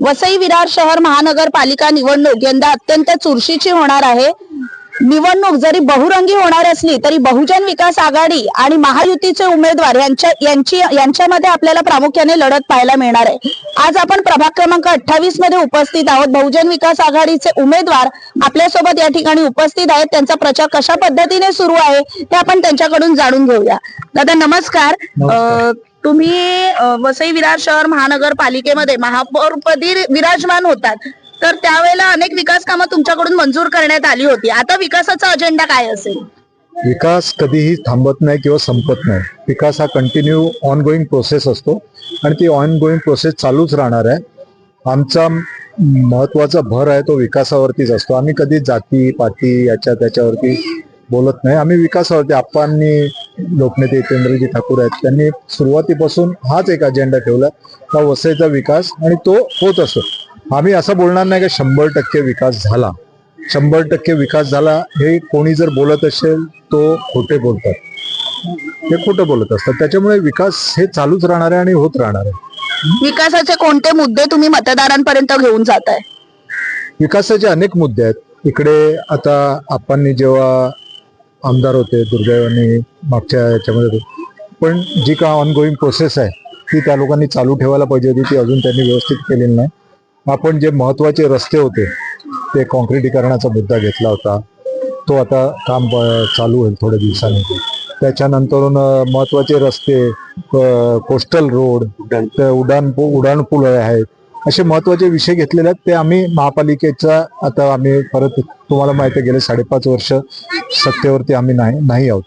वसई विरार शहर महानगरपालिका निवडणूक यंदा अत्यंत चुरशीची होणार आहे. निवडणूक जरी बहुरंगी होणार असली तरी बहुजन विकास आघाडी आणि महायुतीचे उमेदवार यांच्या यांची यांच्यामध्ये आपल्याला प्रामुख्याने लढत पाहायला मिळणार आहे. आज आपण प्रभाग क्रमांक अठ्ठावीसमध्ये उपस्थित आहोत. बहुजन विकास आघाडीचे उमेदवार आपल्यासोबत या ठिकाणी उपस्थित आहेत. त्यांचा प्रचार कशा पद्धतीने सुरू आहे ते आपण त्यांच्याकडून जाणून घेऊया. दादा नमस्कार. अ, तुम्ही वसई विरार शहर महानगरपालिकेमध्ये महापौरपदी विराजमान होतात. तर त्यावेळेला अनेक विकास कामं तुमच्याकडून मंजूर करण्यात आली होती. आता विकासाचा अजेंडा काय असेल? विकास कधीही थांबत नाही किंवा संपत नाही. विकास हा कंटिन्यू ऑन गोईंग प्रोसेस असतो आणि ती ऑन गोईंग प्रोसेस चालूच राहणार आहे. आमचा महत्त्वाचा भर आहे तो विकासावरतीच असतो. आम्ही कधी जाती पाती याच्या त्याच्यावरती बोलत नाही. आम्ही विकासावरती आप्पांनी लोकनेते जितेंद्रजी ठाकूर आहेत. त्यांनी सुरुवातीपासून हाच एक अजेंडा ठेवला का वसईचा विकास आणि तो होत असतो आम्ही असं बोलणार नाही का शंभर टक्के विकास झाला. शंभर टक्के विकास झाला हे कोणी जर बोलत असेल तो खोटे बोलतात. ते खोटं बोलत असतात. त्याच्यामुळे विकास हे चालूच राहणार आहे आणि होत राहणार आहे. विकासाचे कोणते मुद्दे तुम्ही मतदारांपर्यंत घेऊन जाताय? विकासाचे अनेक मुद्दे आहेत. इकडे आता आपण जेव्हा आमदार होते दुर्दैवाने मागच्या याच्यामध्ये पण जी का ऑनगोईंग प्रोसेस आहे ती त्या लोकांनी चालू ठेवायला पाहिजे होती ती अजून त्यांनी व्यवस्थित केलेली नाही. आपण जे महत्त्वाचे रस्ते होते ते कॉन्क्रिटीकरणाचा मुद्दा घेतला होता. तो आता काम चालू होईल थोड्या दिवसांनी. त्याच्यानंतरून अं, महत्त्वाचे रस्ते कोस्टल रोड ते उडान पू- उडान पूल आहेत असे महत्त्वाचे विषय घेतलेले आहेत. ते आम्ही महापालिकेचा आता आम्ही परत तुम्हाला माहिती आहे गेले साडेपाच वर्ष सत्तेवरती आम्ही नाही नाही आहोत.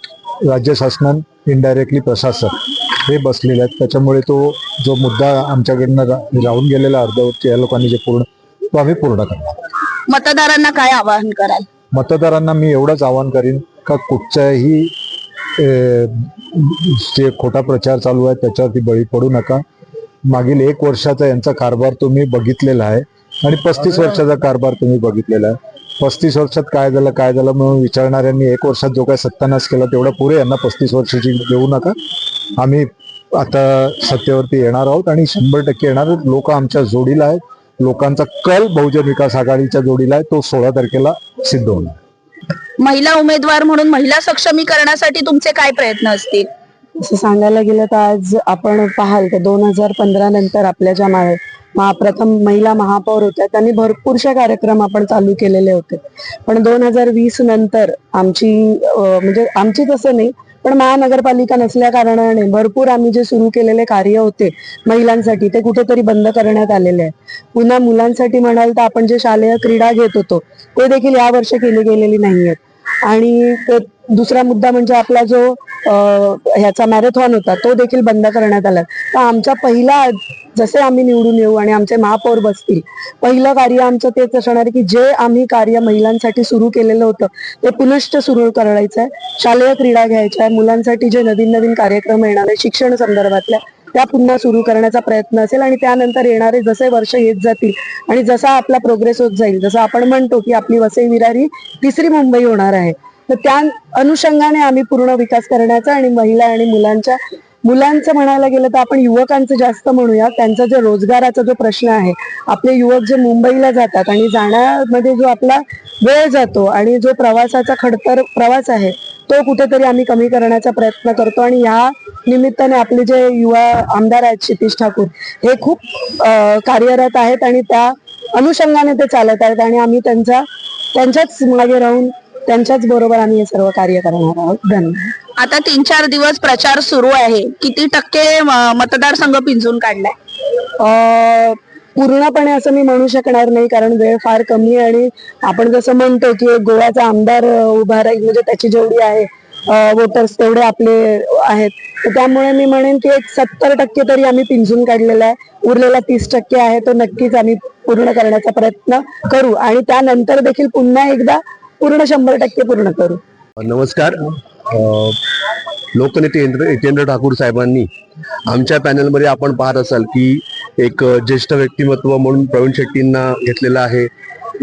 राज्य शासनान इनडायरेक्टली प्रशासक हे बसलेले आहेत. त्याच्यामुळे तो जो मुद्दा आमच्याकडनं राहून गेलेला अर्धवटच्या या लोकांनी जे पूर्ण तो आम्ही पूर्ण करणार मतदारांना काय आवाहन कराल? मतदारांना मी एवढंच आवाहन करीन का कुठच्याही जे खोटा प्रचार चालू आहे त्याच्यावरती बळी पडू नका. मागील एक वर्षाचा यांचा कारभार तुम्ही बघितलेला आहे आणि पस्तीस वर्षाचा कारभार तुम्ही बघितलेला आहे. पस्तीस वर्षात काय झालं काय झालं म्हणून विचारणाऱ्यांनी एक वर्षात जो काय सत्यानाश केला तेवढा पुरे यांना पस्तीस वर्षाची देऊ नका. आम्ही आता सत्तेवरती येणार आहोत आणि शंभर टक्के येणार लोक आमच्या जोडीला आहेत. लोकांचा कल बहुजन विकास आघाडीच्या जोडीला आहे. तो सोळा तारखेला सिद्ध होणार. महिला उमेदवार म्हणून महिला सक्षमीकरणासाठी तुमचे काय प्रयत्न असतील? असं सांगायला गेलं तर आज आपण पाहाल तर दोन हजार पंधरा नंतर आपल्या ज्या मा- प्रथम महिला महापौर होत्या त्यांनी भरपूरशा कार्यक्रम आपण चालू केलेले होते. पण दोन हजार वीस नंतर आमची म्हणजे आमची तसं नाही पण महानगरपालिका नसल्या कारणाने भरपूर आम्ही जे सुरू केलेले कार्य होते महिलांसाठी ते कुठेतरी बंद करण्यात आलेले आहे. पुन्हा मुलांसाठी म्हणाल तर आपण जे शालेय क्रीडा घेत होतो ते देखील या वर्षी केली गेलेली नाहीयेत. आणि दुसरा मुद्दा म्हणजे आपला जो ह्याचा मॅरेथॉन होता तो देखील बंद करण्यात आला. तर आमचा पहिला जसे आम्ही निवडून येऊ आणि आमचे महापौर बसतील पहिलं कार्य आमचं तेच असणार आहे की जे आम्ही कार्य महिलांसाठी सुरू केलेलं होतं ते पुनश्च सुरू करायचं आहे शालेय क्रीडा घ्यायच्या आहे मुलांसाठी जे नवीन नवीन कार्यक्रम येणार आहे शिक्षण संदर्भातल्या त्या पुन्हा सुरू करण्याचा प्रयत्न असेल आणि त्यानंतर येणारे जसे वर्ष येत जातील आणि जसा आपला प्रोग्रेस होत जाईल जसं आपण म्हणतो की आपली वसई विरारी तिसरी मुंबई होणार आहे तर त्या अनुषंगाने आम्ही पूर्ण विकास करण्याचा आणि महिला आणि मुलांच्या मुलांचं म्हणायला गेलं तर आपण युवकांचं जास्त म्हणूया त्यांचा जो रोजगाराचा जो प्रश्न आहे आपले युवक जे मुंबईला जातात आणि जाण्यामध्ये जो आपला वेळ जातो आणि जो प्रवासाचा खडतर प्रवास आहे तो कुठेतरी आम्ही कमी करण्याचा प्रयत्न करतो आणि या निमित्ताने आपले जे युवा आमदार आहेत क्षितिश ठाकूर हे खूप कार्यरत आहेत आणि त्या अनुषंगाने ते चालत आहेत आणि आम्ही त्यांचा त्यांच्याच मागे राहून त्यांच्याच बरोबर आम्ही हे सर्व कार्य करणार आहोत. धन्यवाद. आता तीन चार दिवस प्रचार सुरू आहे. किती टक्के मतदारसंघ पिंजून काढलाय? पूर्णपणे असं मी म्हणू शकणार नाही कारण वेळ फार कमी आहे आणि आपण जसं म्हणतो की गोव्याचा आमदार उभा राहील म्हणजे त्याची जेवढी आहे वोटर्स तेवढे आपले आहेत. तर त्यामुळे मी म्हणेन की एक सत्तर टक्के तरी आम्ही पिंजून काढलेला आहे. उरलेला तीस टक्के आहे तो नक्कीच आम्ही पूर्ण करण्याचा प्रयत्न करू. आणि त्यानंतर देखील पुन्हा एकदा पूर्ण शंभर टक्के पूर्ण करू. नमस्कार. लोकनेते हितेंद्र ठाकूर साहेबांनी आमच्या पॅनलमध्ये आपण पाहत असाल की एक ज्येष्ठ व्यक्तिमत्व म्हणून प्रवीण शेट्टींना घेतलेलं आहे.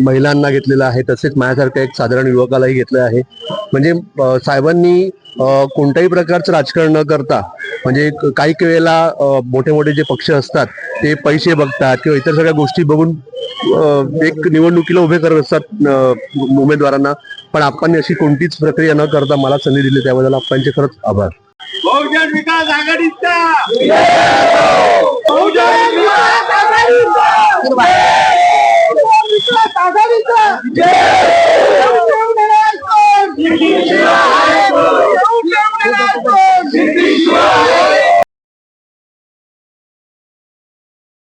महिलांना घेतलेलं आहे तसेच माझ्यासारख्या एक साधारण युवकालाही घेतलं आहे. म्हणजे साहेबांनी कोणत्याही प्रकारचं राजकारण न करता म्हणजे क- काही वेळेला मोठे मोठे जे पक्ष असतात ते पैसे बघतात किंवा इतर सगळ्या गोष्टी बघून एक निवडणुकीला उभे करत असतात उमेदवारांना. पण आपण अशी कोणतीच प्रक्रिया न करता मला संधी दिली त्याबद्दल आपणचे खरंच आभार. बहुजन विकास आघाडीचा! बहुजन आघाडीचा.